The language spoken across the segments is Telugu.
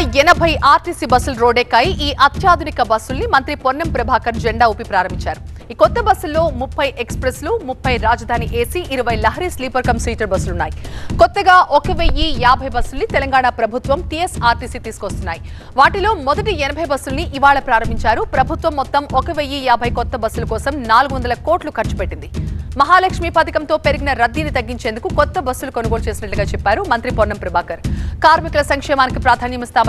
ఎనభై ఆర్టీసీ బస్సులు రోడెక్కాయి ఈ అత్యాధునిక బస్సుల్ని మంత్రి పొన్నం ప్రభాకర్ జెండా ఊపి ప్రారంభించారు. ఈ కొత్త బస్సుల్లో ముప్పై ఎక్స్ప్రెస్లు ముప్పై రాజధాని ఏసీ ఇరవై లహరి స్లీపర్ కమ్ సీటర్ బస్సులున్నాయి. కొత్తగా ఒక వెయ్యి యాభై బస్సుల్ని తెలంగాణ ప్రభుత్వం టీఎస్ఆర్టీసీ తీసుకొస్తున్నాయి. వాటిలో మొదటి ఎనభై బస్సుల్ని ఇవాళ ప్రారంభించారు. ప్రభుత్వం మొత్తం ఒక వెయ్యి యాభై కొత్త బస్సుల కోసం నాలుగు వందల కోట్లు ఖర్చు పెట్టింది. మహాలక్ష్మి పథకంతో పెరిగిన రద్దీని తగ్గించేందుకు కొత్త బస్సులు కొనుగోలు చేసినట్లుగా చెప్పారు మంత్రి పొన్నం ప్రభాకర్. కార్మికుల సంక్షేమానికి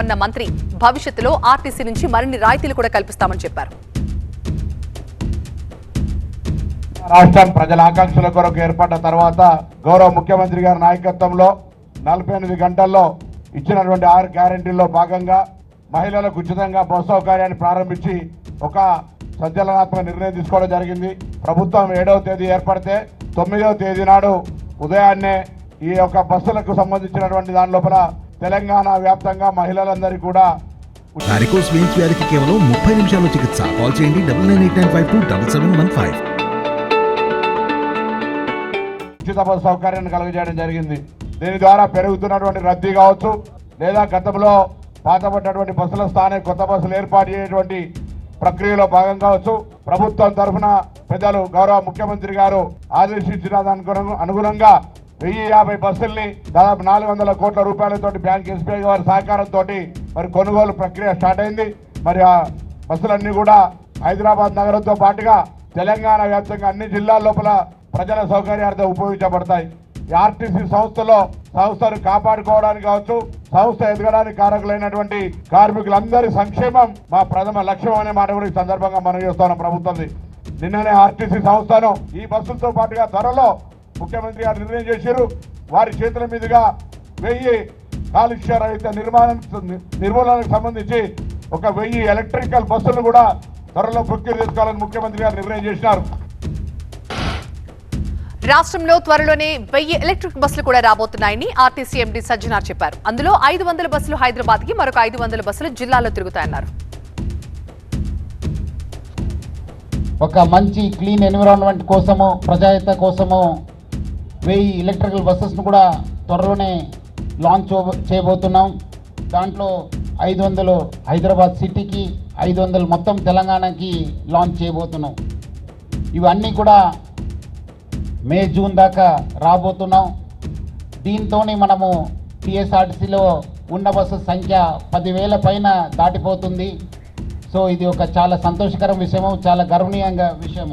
ప్రాధాన్యమిస్తామన్న మంత్రి భవిష్యత్తులో ఆర్టీసీ నుంచి మరిన్ని రాయితీలు కూడా కల్పిస్తామని చెప్పారు. రాష్ట్రం ప్రజల ఆకాంక్షల కొరకు ఏర్పడ్డ తర్వాత గౌరవ ముఖ్యమంత్రి గారి నాయకత్వంలో నలభై ఎనిమిది గంటల్లో ఇచ్చినటువంటి ఆరు గ్యారంటీల్లో భాగంగా మహిళలకు ఉచితంగా బస్ సౌకర్యాన్ని ప్రారంభించి ఒక సంచలనాత్మక నిర్ణయం తీసుకోవడం జరిగింది. ప్రభుత్వం ఏడవ తేదీ ఏర్పడితే తొమ్మిదవ తేదీ నాడు ఉదయాన్నే ఈ యొక్క బస్సులకు సంబంధించినటువంటి దాని లోపల తెలంగాణ వ్యాప్తంగా మహిళలందరికీ కూడా వారికోస్ వెయిన్స్ వ్యాధికి కేవలం ముప్పై నిమిషాల్లో చికిత్స. కాల్ చేయండి double nine eight nine five two double seven one five. ఉచిత బస్సు సౌకర్యాన్ని కలుగజేయడం జరిగింది. దీని ద్వారా పెరుగుతున్నటువంటి రద్దీ కావచ్చు లేదా గతంలో పాతపడినటువంటి బస్సుల స్థానే కొత్త బస్సులు ఏర్పాటు చేయటువంటి ప్రక్రియలో భాగం కావచ్చు. ప్రభుత్వం తరఫున పెద్దలు గౌరవ ముఖ్యమంత్రి గారు ఆదేశించిన అనుగుణంగా వెయ్యి యాభై బస్సుల్ని దాదాపు నాలుగు వందల కోట్ల రూపాయలతోటి బ్యాంక్ ఎస్బీఐ వారి సహకారంతో మరి కొనుగోలు ప్రక్రియ స్టార్ట్ అయింది. మరి ఆ బస్సులన్నీ కూడా హైదరాబాద్ నగరంతో పాటుగా తెలంగాణ వ్యాప్తంగా అన్ని జిల్లాల లోపల ప్రజల సౌకర్యార్థం ఉపయోగించబడతాయి. ఈ ఆర్టీసీ సంస్థలో సంస్థను కాపాడుకోవడానికి కావచ్చు సంస్థ ఎదగడానికి కారకులైనటువంటి కార్మికులందరి సంక్షేమం మా ప్రథమ లక్ష్యం అనే మాట కూడా ఈ సందర్భంగా మనం చేస్తున్నాం ప్రభుత్వంది. నిన్ననే ఆర్టీసీ సంస్థను ఈ బస్సులతో పాటుగా త్వరలో ముఖ్యమంత్రి గారు నిర్ణయం చేశారు. వారి చేతుల మీదుగా వెయ్యి కాలుష్య రహిత నిర్మాణం నిర్మూలనకు సంబంధించి ఒక వెయ్యి ఎలక్ట్రికల్ బస్సులు కూడా త్వరలో ప్రొక్యూర్ చేసుకోవాలని ముఖ్యమంత్రి గారు నిర్ణయం చేసినారు. రాష్ట్రంలో త్వరలోనే వెయ్యి ఎలక్ట్రిక్ బస్సులు కూడా రాబోతున్నాయని ఆర్టీసీ ఎండీ సజ్జనార్ చెప్పారు. అందులో ఐదు వందల బస్సులు హైదరాబాద్కి మరొక ఐదు వందల బస్సులు జిల్లాలో తిరుగుతాయన్నారు. ఒక మంచి క్లీన్ ఎన్విరాన్మెంట్ కోసము ప్రజాహిత కోసము వెయ్యి ఎలక్ట్రికల్ బస్సెస్ను కూడా త్వరలోనే లాంచ్ చేయబోతున్నాం. దాంట్లో ఐదు వందలు హైదరాబాద్ సిటీకి ఐదు వందలు మొత్తం తెలంగాణకి లాంచ్ చేయబోతున్నాం. ఇవన్నీ కూడా మే జూన్ దాకా రాబోతున్నాం. దీంతో మనము టీఎస్ఆర్టీసీలో ఉన్న బస్సు సంఖ్య పదివేల పైన దాటిపోతుంది. సో ఇది ఒక చాలా సంతోషకరం విషయము చాలా గర్వనీయంగా విషయము.